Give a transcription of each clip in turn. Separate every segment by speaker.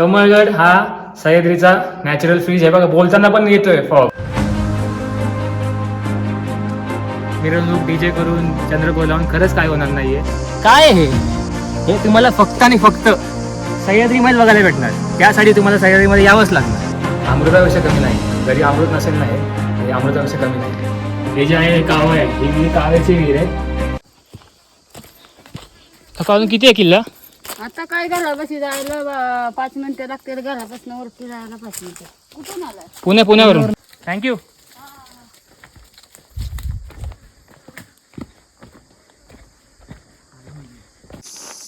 Speaker 1: कमळगड हा सह्याद्रीचा natural fridge आहे. बघा बोलताना पण येतोय फॉग मिरवणूक डीजे करून चंद्रकोर लावून खरंच काय होणार नाहीये. काय हे? हे तुम्हाला फक्त आणि फक्त सह्याद्रीमध्ये बघायला भेटणार. त्यासाठी तुम्हाला सह्याद्रीमध्ये यावंच लागणार. अमृतापेक्षा कमी नाही. जरी अमृत नसेल नाही तरी अमृतापेक्षा कमी नाही. हे जे आहे काव आहे. ही काव्याची विहीर आहे. अजून किती आहे किल्ला?
Speaker 2: आता काय घरापाशी जायला बा- पाच मिनिटं लागते घरापासून वरती जायला पाच मिनिटं. कुठून आलाय?
Speaker 1: पुणे पुण्यावरून. थँक्यू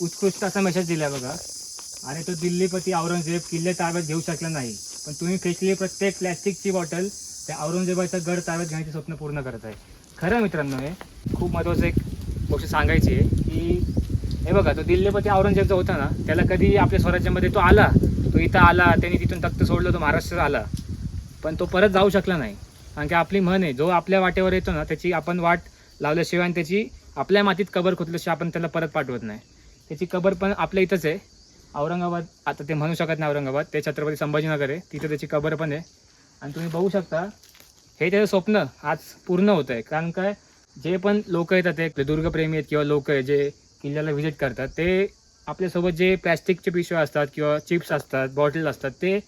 Speaker 1: उत्कृष्ट असा मेसेज दिलाय बघा. आणि तो दिल्लीपती औरंगजेब किल्ले ताब्यात घेऊ शकला नाही. पण तुम्ही फेकली प्रत्येक प्लॅस्टिकची बॉटल त्या औरंगजेबाचं गड ताब्यात घेण्याचे स्वप्न पूर्ण करत आहे खरं मित्रांनो हे खूप महत्त्वाचं एक गोष्ट सांगायची आहे की हे बघा तो दिल्लीपती औरंगजेब जो होता ना त्याला कधी आपल्या स्वराज्यामध्ये तो आला तो इथं आला त्यांनी तिथून तख्त सोडलं तो महाराष्ट्रात आला. पण तो परत जाऊ शकला नाही. कारण की आपली म्हण आहे जो आपल्या वाटेवर येतो ना त्याची आपण वाट लावल्याशिवाय आणि त्याची आपल्या मातीत कबर खोदल्याशिवाय आपण त्याला परत पाठवत नाही. त्याची कबर पण आपल्या इथंच आहे. औरंगाबाद आता ते म्हणू शकत नाही औरंगाबाद ते छत्रपती संभाजीनगर आहे तिथं त्याची कबर पण आहे. आणि तुम्ही बघू शकता हे त्याचं स्वप्न आज पूर्ण होत आहे कारण काय जे पण लोक येतात ते दुर्गप्रेमी आहेत किंवा लोक आहे जे किल्ल्याला व्हिजिट करतात. ते आपल्यासोबत जे प्लॅस्टिकचे पिशव्या असतात किंवा चिप्स असतात बॉटल असतात ते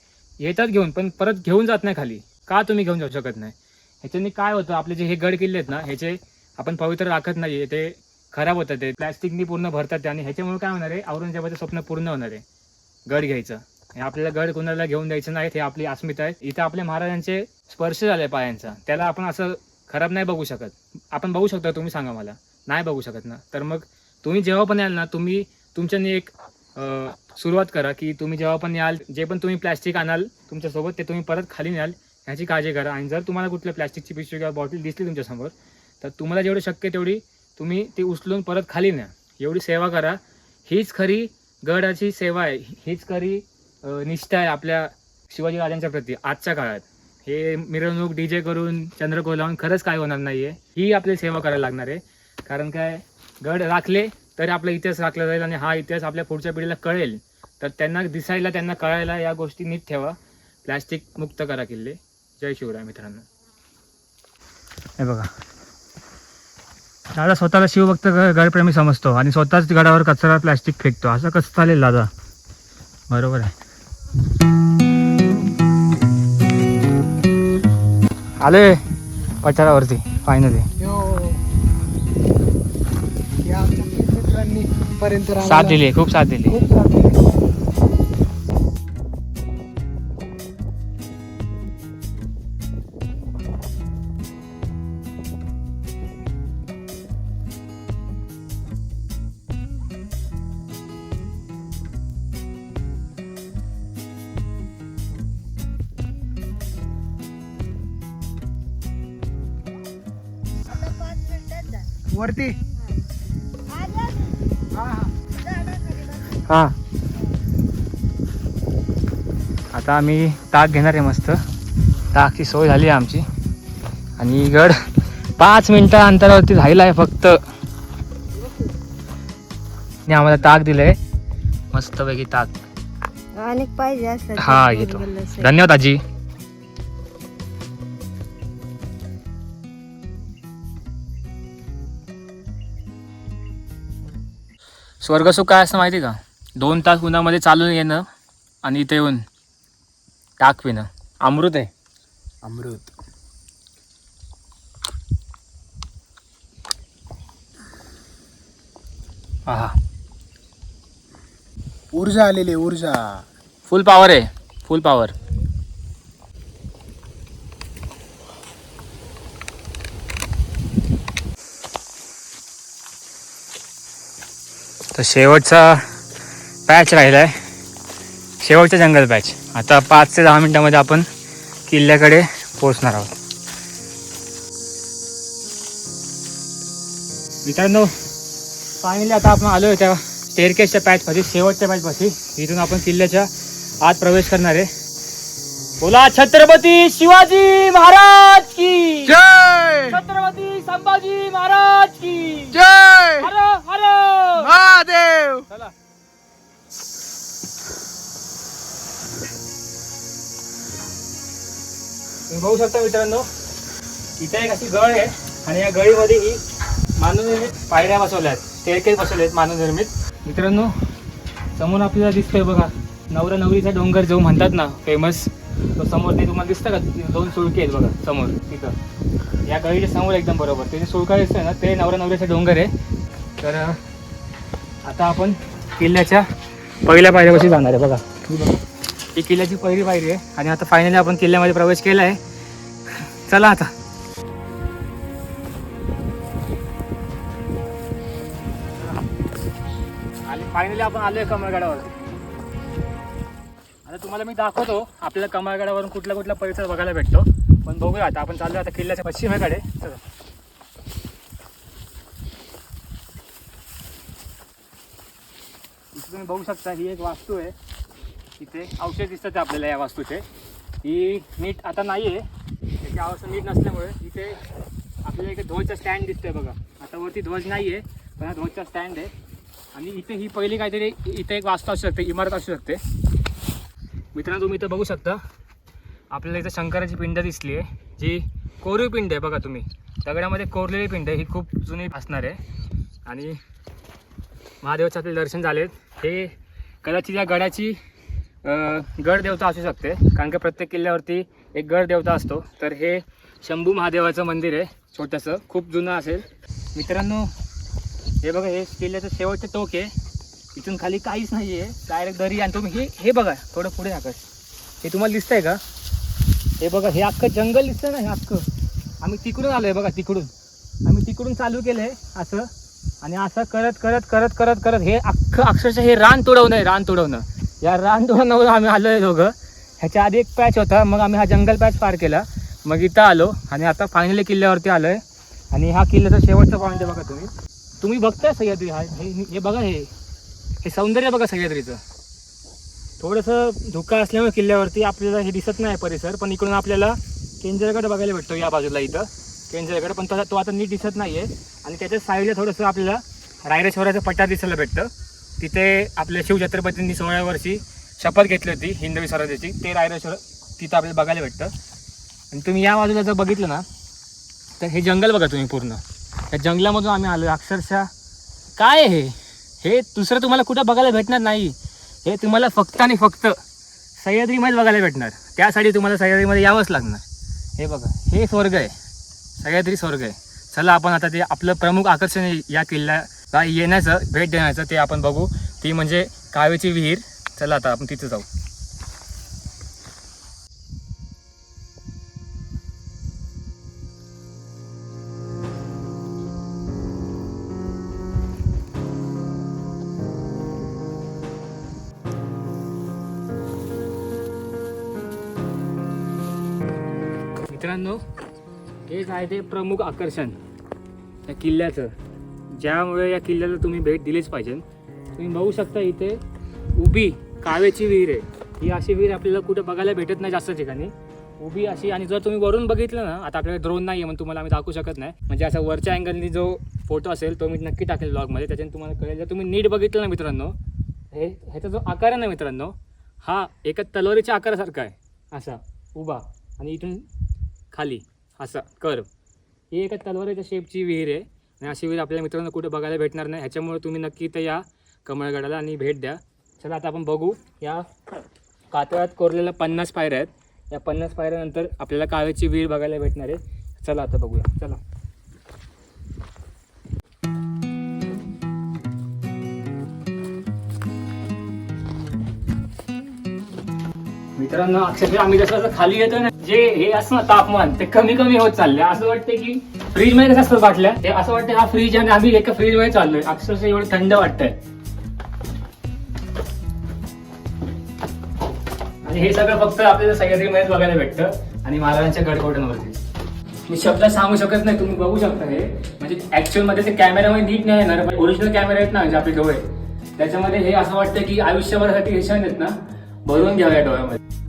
Speaker 1: येतात घेऊन पण परत घेऊन जात नाही खाली. का तुम्ही घेऊन जाऊ शकत नाही? ह्याच्याने काय होतं आपले जे हे गड किल्ले आहेत ना ह्याचे आपण पवित्र राखत नाही ते खराब होतात. ते प्लॅस्टिकनी पूर्ण भरतात ते आणि ह्याच्यामुळे काय होणार आहे औरंगजेबाचं स्वप्न पूर्ण होणार आहे. गड घ्यायचं. हे आपल्याला गड कुणाला घेऊन द्यायचं नाही हे आपली अस्मिता आहे. इथं आपल्या महाराजांचे स्पर्श झाले पायांचा. त्याला आपण असं खराब नाही बघू शकत. आपण बघू शकतो तुम्ही सांगा मला. नाही बघू शकत ना. तर मग तुम्ही जेव्हा पण याल ना तुम्ही तुमच्यानी एक सुरुवात करा की तुम्ही जेव्हा पण याल जे पण तुम्ही प्लॅस्टिक आणाल तुमच्यासोबत ते तुम्ही परत खाली न्याल ह्याची काळजी करा. आणि जर तुम्हाला कुठल्या प्लॅस्टिकची पिशवी किंवा बॉटल दिसली तुमच्यासमोर तर तुम्हाला जेवढं शक्य तेवढी तुम्ही ती उचलून परत खाली न्या. एवढी सेवा करा. हीच खरी गडाची सेवा आहे. हीच खरी निष्ठा आहे आपल्या शिवाजी राजांच्या प्रती आजच्या काळात. हे मिरवणूक डी जे करून चंद्रकोर लावून खरंच काय होणार नाही आहे ही आपली सेवा करायला लागणार आहे. कारण काय गड राखले तर आपला इतिहास राखला जाईल आणि हा इतिहास आपल्या पुढच्या पिढीला कळेल. तर त्यांना दिसायला त्यांना कळायला या गोष्टी नीट ठेवा. प्लॅस्टिक मुक्त करा किल्ले. जय शिवराय मित्रांनो. हे बघा. दादा स्वतःला शिवभक्त गडप्रेमी समजतो आणि स्वतःच गडावर कचरा प्लॅस्टिक फेकतो. असं कसं चालेल दादा? बरोबर आहे. आले पठारावरती फायनली
Speaker 3: पर्यंत
Speaker 1: साथ दिली खूप साथ दिली
Speaker 3: खूप साथ दिली. वरती. हा.
Speaker 1: आता आम्ही ताक घेणार आहे मस्त. ताकची सोय झाली आहे आमची. आणि गड पाच मिनिटं अंतरावरती राहिला आहे फक्त. आम्हाला ताक दिलंय. मस्तपैकी ताक.
Speaker 2: अनेक पाहिजे
Speaker 1: हा घेतो. धन्यवाद आजी. स्वर्गसुख काय असतं माहिती का? दोन तास उन्हामध्ये चालून येणं आणि इथे येऊन ताक पिणं. अमृत आहे.
Speaker 3: अमृत.
Speaker 1: हा
Speaker 3: ऊर्जा आलेली आहे, ऊर्जा.
Speaker 1: फुल पॉवर आहे. फुल पॉवर तर शेवटचा पॅच राहिला आहे शेवटचा जंगल पॅच आता पाच ते दहा मिनटामध्ये आपण किल्ल्याकडे पोहोचणार आहोत. मित्रांनो फायनली आता आपण आलो आहे त्या स्टेअरकेसच्या पॅचपाशी शेवटच्या पॅचपाशी इथून आपण किल्ल्याच्या आत प्रवेश करणार आहे. बोला छत्रपती शिवाजी महाराज की!
Speaker 3: जय!
Speaker 1: छत्रपती संभाजी महाराज की!
Speaker 3: जय!
Speaker 1: हर हर!
Speaker 3: महादेव!
Speaker 1: चला. तुम्ही बघू शकता मित्रांनो इथे एक अशी गळ आहे आणि या गळीमध्ये ही मानवनिर्मित पायऱ्या बसवल्या आहेत स्टेअरकेस बसवले आहेत मानवनिर्मित. मित्रांनो समोर आपल्याला दिसतोय बघा नवरा नवरीचा डोंगर जो म्हणतात ना फेमस तो समोर ते तुम्हाला दिसतं का? दोन सुळके आहेत बघा समोर तिथं. या गळीच्या समोर एकदम बरोबर. ते जे सुळका दिसतंय ना ते नवरा नवरीचा डोंगर आहे. तर आता आपण किल्ल्याच्या पहिल्या पायऱ्यापाशी जाणार आहे बघा. ही किल्ल्याची पहिली पायरी आहे. आणि आता फायनली आपण किल्ल्यामध्ये प्रवेश केला आहे चला आता. आणि फायनली आपण आलोय कमळगडावर. आता तुम्हाला मी दाखवतो आपल्याला कमळगडावरून कुठला कुठला परिसर बघायला भेटतो. पण बघूया आता आपण चाललो आता किल्ल्याच्या पश्चिमेकडे. चला. तुम्ही बघू शकता ही एक वास्तू आहे. इथे औषध दिसतात आपल्याला या वास्तूचे. ही नीट आता नाही आहे त्याची अवस्था नीट नसल्यामुळे इथे आपल्याला इथे ध्वजचा स्टँड दिसतोय बघा. आता वरती ध्वज नाही आहे पण हा ध्वजचा स्टँड आहे. आणि इथे ही पहिली काहीतरी इथे एक वास्तू असू शकते इमारत असू शकते. मित्रांनो तुम्ही इथं बघू शकता. आपल्याला इथं शंकराची पिंड दिसली आहे जी कोरीव पिंड आहे बघा तुम्ही. दगडामध्ये कोरलेली पिंड आहे ही खूप जुनी असणार आहे. आणि महादेवाचे आपले दर्शन झालेत. हे कदाचित या गडाची गड देवता असू शकते. कारण की प्रत्येक किल्ल्यावरती एक गड देवता असतो. तर हे शंभू महादेवाचं मंदिर आहे. छोटंसं. खूप जुनं असेल. मित्रांनो हे बघा हे किल्ल्याचं शेवटचं टोक आहे. इथून खाली काहीच नाही आहे डायरेक्ट दरी आणि तुम्ही हे हे बघा. थोडं पुढे आकाश हे तुम्हाला दिसतंय का? हे बघा हे अख्खं जंगल दिसतंय ना हे अख्खं? आम्ही तिकडून आलो आहे बघा तिकडून. आम्ही तिकडून चालू केलं आहे असं. आणि असं करत करत करत करत करत हे अख्खं अक्षरशः हे रान तुडवणं आहे रान तुडवणं. या रान आम्ही आलो आहे दोघं. ह्याच्या आधी एक पॅच होता मग आम्ही हा जंगल पॅच पार केला. मग इथं आलो आणि आता फायनली किल्ल्यावरती आलो आहे आणि हा किल्ल्याचा शेवटचा पॉईंट आहे बघा तुम्ही. तुम्ही बघताय सह्याद्री? हा हे हे बघा हे. हे सौंदर्य बघा सह्याद्रीचं. थोडंसं धुका असल्यामुळे किल्ल्यावरती आपल्याला हे दिसत नाही परिसर पण इकडून आपल्याला केंजरगड बघायला भेटतो या बाजूला इथं. केंजरगड पण तो आता नीट दिसत नाही आहे आणि त्याच्या साईडला थोडंसं आपल्याला रायरेश्वराचं पट्टा दिसायला भेटतं. तिथे आपल्या शिवछत्रपतींनी सोळाव्या वर्षी शपथ घेतली होती हिंदवी स्वराज्याची. ते रायरेश्वर तिथं आपल्याला बघायला भेटतं. आणि तुम्ही या बाजूला जर बघितलं ना तर हे जंगल बघा तुम्ही पूर्ण. या जंगलामधून आम्ही आलो. अक्षरशः काय हे? हे दुसरं तुम्हाला कुठं बघायला भेटणार नाही. हे तुम्हाला फक्त आणि फक्त सह्याद्रीमध्येच बघायला भेटणार. त्यासाठी तुम्हाला सह्याद्रीमध्ये यावंच लागणार. हे बघा हे स्वर्ग आहे. सह्याद्री स्वर्ग आहे. चला आपण आता ते आपलं प्रमुख आकर्षण या किल्ला काय येण्याचं भेट देण्याचं ते आपण बघू. ती म्हणजे कावेची विहीर. चला आता आपण तिथे जाऊ. मित्रांनो हेच आहे ते प्रमुख आकर्षण. त्या किल्ल्याचं. ज्यामुळे या किल्ल्याला तुम्ही भेट दिलीच पाहिजे. तुम्ही बघू शकता इथे उभी कावेची विहीर आहे. ही अशी विहीर आपल्याला कुठे बघायला भेटत नाही जास्त ठिकाणी. उभी अशी आणि जर तुम्ही वरून बघितलं ना आता आपल्याकडे ड्रोन नाही आहे म्हणून तुम्हाला आम्ही दाखवू शकत नाही. म्हणजे असा वरच्या अँगलनी जो फोटो असेल तो मी नक्की टाकेल ब्लॉगमध्ये त्याच्याने तुम्हाला कळेल. जर तुम्ही नीट बघितलं ना मित्रांनो हे ह्याचा जो आकार आहे ना मित्रांनो हा एका तलवारीच्या आकारासारखा आहे. असा उभा आणि इथून खाली असा कर्व ही एका तलवारीच्या शेपची विहीर आहे. आणि अशी वेळ आपल्या मित्रांनो कुठे बघायला भेटणार नाही. ह्याच्यामुळे तुम्ही नक्की इथं या कमळगडाला आणि भेट द्या. चला आता आपण बघू. या कातळात कोरलेल्या पन्नास पायऱ्या आहेत. या पन्नास पायऱ्यानंतर आपल्याला कावेची वीर बघायला भेटणार आहे. चला आता बघूया. चला. मित्रांनो अक्षरशः आम्ही जसं जसं खाली येतो ना जे हे असं ना तापमान ते कमी कमी होत चाललंय. असं वाटतं की फ्रीजमध्ये कसं असतं बाटल्या? ते असं वाटतं हा फ्रीज आणि आम्ही एका फ्रीजमध्ये चाललोय. अक्षरशः एवढं थंड वाटतंय. आणि हे सगळं फक्त आपल्याला सह्याद्रीमध्येच बघायला भेटतं. आणि महाराजांच्या गडकोटांवरती मी शब्द सांगू शकत नाही तुम्ही बघू शकता हे. म्हणजे ऍक्च्युअलमध्ये ते कॅमेरामध्ये नीट नाही येणार पण ओरिजिनल कॅमेरा आहेत ना म्हणजे आपले डोळे. त्याच्यामध्ये हे असं वाटतं की आयुष्यभरासाठी हे क्षण आहेत ना. भरून घ्याव्या या डोळ्यामध्ये.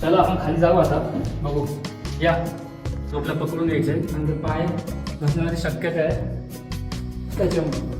Speaker 1: चला आपण खाली जाऊ आता. बघू. या. झोपला पकडून घ्यायचंय. नंतर पाय घसण्याची शक्यता आहे. त्याच्यामुळे.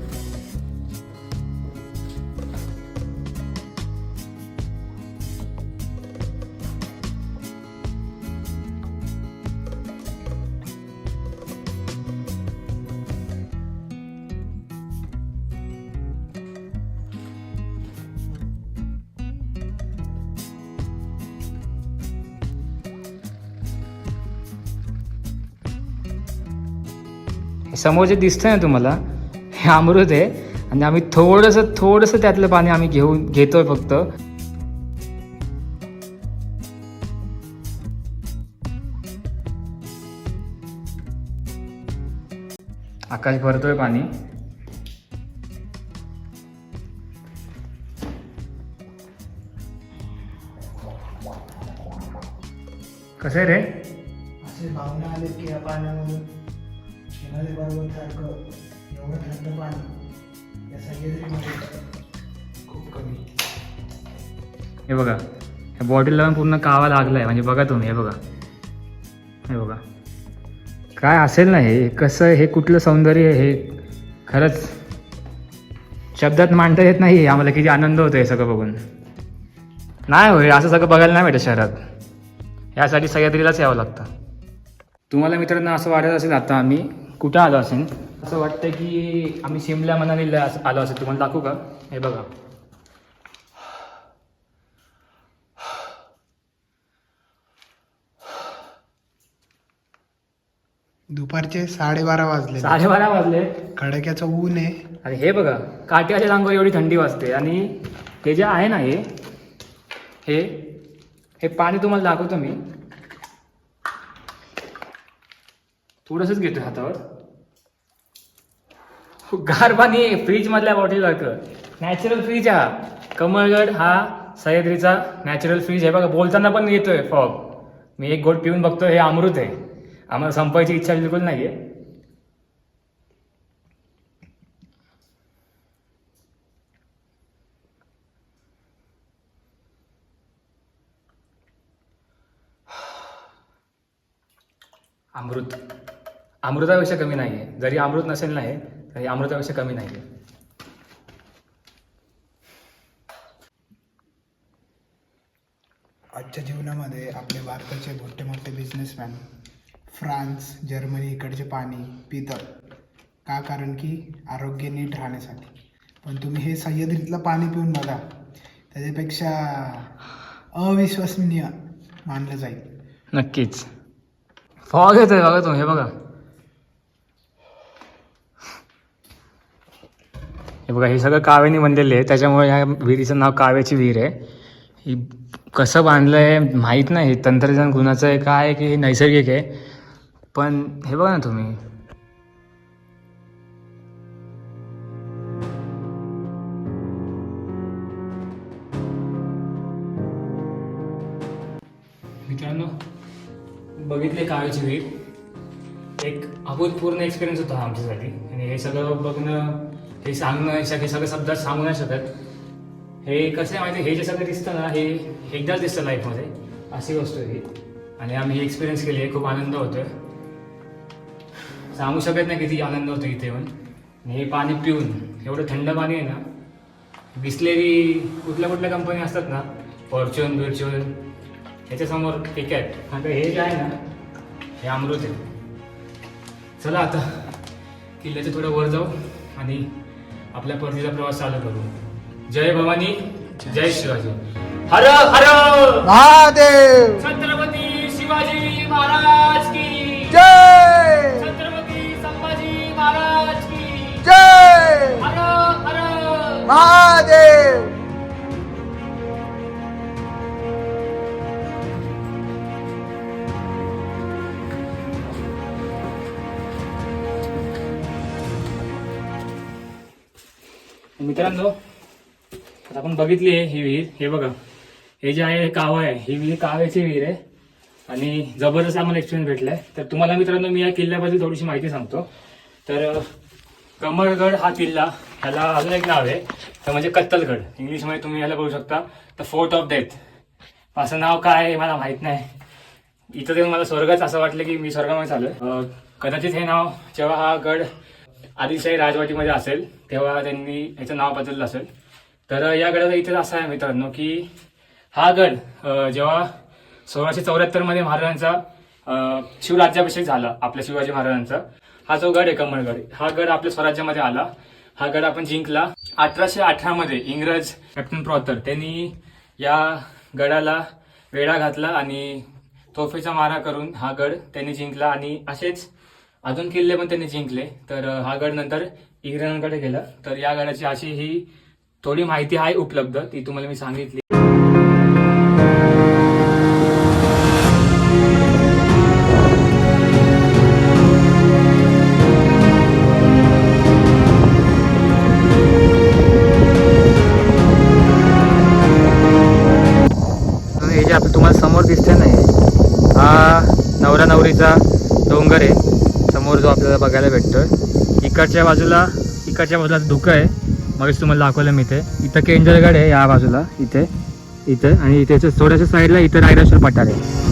Speaker 1: समोर जे दिसतंय ना तुम्हाला हे अमृत आहे. आणि आम्ही थोडंसं थोडंसं त्यातलं पाणी आम्ही घेऊन घेतोय फक्त. आकाश भरतोय पाणी. कसं आहे रे?
Speaker 3: असे भावना आले की या पाण्यामधून शिवाजी बरोबर सारखं एवढं थंड पाणी या सह्याद्रीमध्ये खूप कमी.
Speaker 1: हे बघा हे बॉटल पण पूर्ण कावा लागलाय म्हणजे बघा तुम्ही हे बघा. हे बघा. काय असेल ना हे? कसं हे कुठलं सौंदर्य आहे हे? खरंच शब्दात मांडता येत नाही आम्हाला किती आनंद होतो हे सगळं बघून. नाही होय असं सगळं बघायला नाही भेटत शहरात. यासाठी सह्याद्रीलाच यावं लागतं. तुम्हाला मित्रांनो असं वाटत असेल आता आम्ही कुठं आलो असेल? असं वाटतं की आम्ही शिमला मनालीला असं आलो असेल. तुम्हाला दाखवू का? हे बघा.
Speaker 3: दुपारचे साडेबारा वाजले.
Speaker 1: साडेबारा वाजले.
Speaker 3: खडक्याचं ऊन आहे.
Speaker 1: आणि हे बघा काट्याच्या रांगोळी एवढी थंडी वाजते. आणि हे जे आहे ना हे हे हे पाणी तुम्हाला दाखवतो मी. थोडंसंच घेतो हातावर. गार पाणी फ्रीज मधल्या बॉटल नॅचरल फ्रीज हा. कमळगड हा सह्याद्रीचा नॅचरल फ्रीज आहे. बघा बोलताना पण येतोय फॉग मी एक गोट पिऊन बघतो हे अमृत आहे. आम्हाला संपायची इच्छा बिलकुल नाही आहे अमृत. अमृतापेक्षा कमी नाही आहे जरी अमृत नसेल नाही तरी अमृतापेक्षा कमी नाही आहे
Speaker 3: आजच्या जीवनामध्ये आपले भारताचे मोठे मोठे बिझनेसमॅन फ्रान्स जर्मनी इकडचे पाणी पितात का? कारण की आरोग्य नीट राहण्यासाठी. पण तुम्ही हे सह्याद्रीतलं पाणी पिऊन बघा. त्याच्यापेक्षा अविश्वसनीय मानलं जाईल.
Speaker 1: नक्कीच. फॉग येतोय बघा तुम्ही हे बघा. हे बघा हे सगळं कावेने बनलेले आहे. त्याच्यामुळे ह्या विहिरीचं नाव काव्याची विहीर आहे. ही कसं बांधलं आहे माहीत नाही. हे तंत्रज्ञान गुणाचं आहे काय आहे की हे नैसर्गिक आहे? पण हे बघा ना तुम्ही. मित्रांनो बघितले कावेची विहीर. एक अभूतपूर्ण एक्सपिरियन्स होता आमच्यासाठी. आणि हे सगळं बघणं हे सांगणं हे सगळे सगळे शब्दात सांगू नाही शकत. हे कसं आहे माहिती आहे, हे जे सगळं दिसतं ना हे एकदाच दिसतं लाईफमध्ये अशी गोष्ट आहे ही. आणि आम्ही एक्सपिरियन्स केली आहे खूप आनंद होतोय. सांगू शकत नाही किती आनंद होतो इथे येऊन आणि हे पाणी पिऊन एवढं थंड पाणी आहे ना बिसलेरी कुठल्या कुठल्या कंपनी असतात ना फॉर्च्यून बिर्च्यून ह्याच्यासमोर टिकॅट आता हे जे आहे ना हे अमृत आहे. चला आता किल्ल्याच्या थोडं वर जाऊ आणि आपल्या परतीचा प्रवास चालू करू. जय भवानी जय शिवाजी. हर हर!
Speaker 3: महादेव!
Speaker 1: छत्रपती शिवाजी महाराज की
Speaker 3: जय!
Speaker 1: छत्रपती संभाजी महाराज की
Speaker 3: जय!
Speaker 1: हर हर!
Speaker 3: महादेव!
Speaker 1: मित्रांनो आता आपण बघितली आहे ही विहीर. हे बघा हे जे आहे हे कावं आहे. ही विहीर काव्याची विहीर आहे. आणि जबरदस्त आम्हाला एक्सपिरियन्स भेटलाय. तर तुम्हाला मित्रांनो मी या किल्ल्याबद्दल थोडीशी माहिती सांगतो. तर कमळगड हा किल्ला ह्याला अजून एक नाव आहे. तर म्हणजे कत्तलगड. इंग्लिशमध्ये तुम्ही ह्याला बघू शकता. तर फोर्ट ऑफ डेथ असं नाव काय आहे मला माहीत नाही. इथं ते मला स्वर्गच असं वाटलं की मी स्वर्गामध्ये चालू कदाचित हे नाव जेव्हा हा गड आदिलशाही राजवाटीमध्ये असेल तेव्हा त्यांनी याचं नाव बदललं असेल. तर या गडाचा इतिहास असा आहे मित्रांनो की हा गड जेव्हा सोळाशे चौऱ्याहत्तरमध्ये महाराजांचा शिवराज्याभिषेक झाला आपल्या शिवाजी महाराजांचा हा जो गड आहे कमळगड हा गड आपल्या स्वराज्यामध्ये आला. हा गड आपण जिंकला अठराशे अठरामध्ये इंग्रज कॅप्टन प्रॉथर त्यांनी या गडाला वेढा घातला आणि तोफेचा मारा करून हा गड त्यांनी जिंकला आणि असेच अजून किल्ले पण त्यांनी जिंकले. तर हा गड नंतर इंग्रजांकडे गेला तर या गडाची अशी ही थोडी माहिती आहे उपलब्ध ती तुम्हाला मी सांगितली. हे जे आपलं तुम्हाला समोर दिसतंय नाही हा नवरा नवरीचा डोंगर आहे. समोर जो आपल्याला बघायला भेटतोय. इकडच्या बाजूला इकडच्या बाजूला धुकं आहे. मग तुम्हाला दाखवलं मी इथे. इथं केंजरगड आहे या बाजूला इथे इथे आणि इथे थोड्याशा साईडला इथं रायरेश्वर पठार आहे.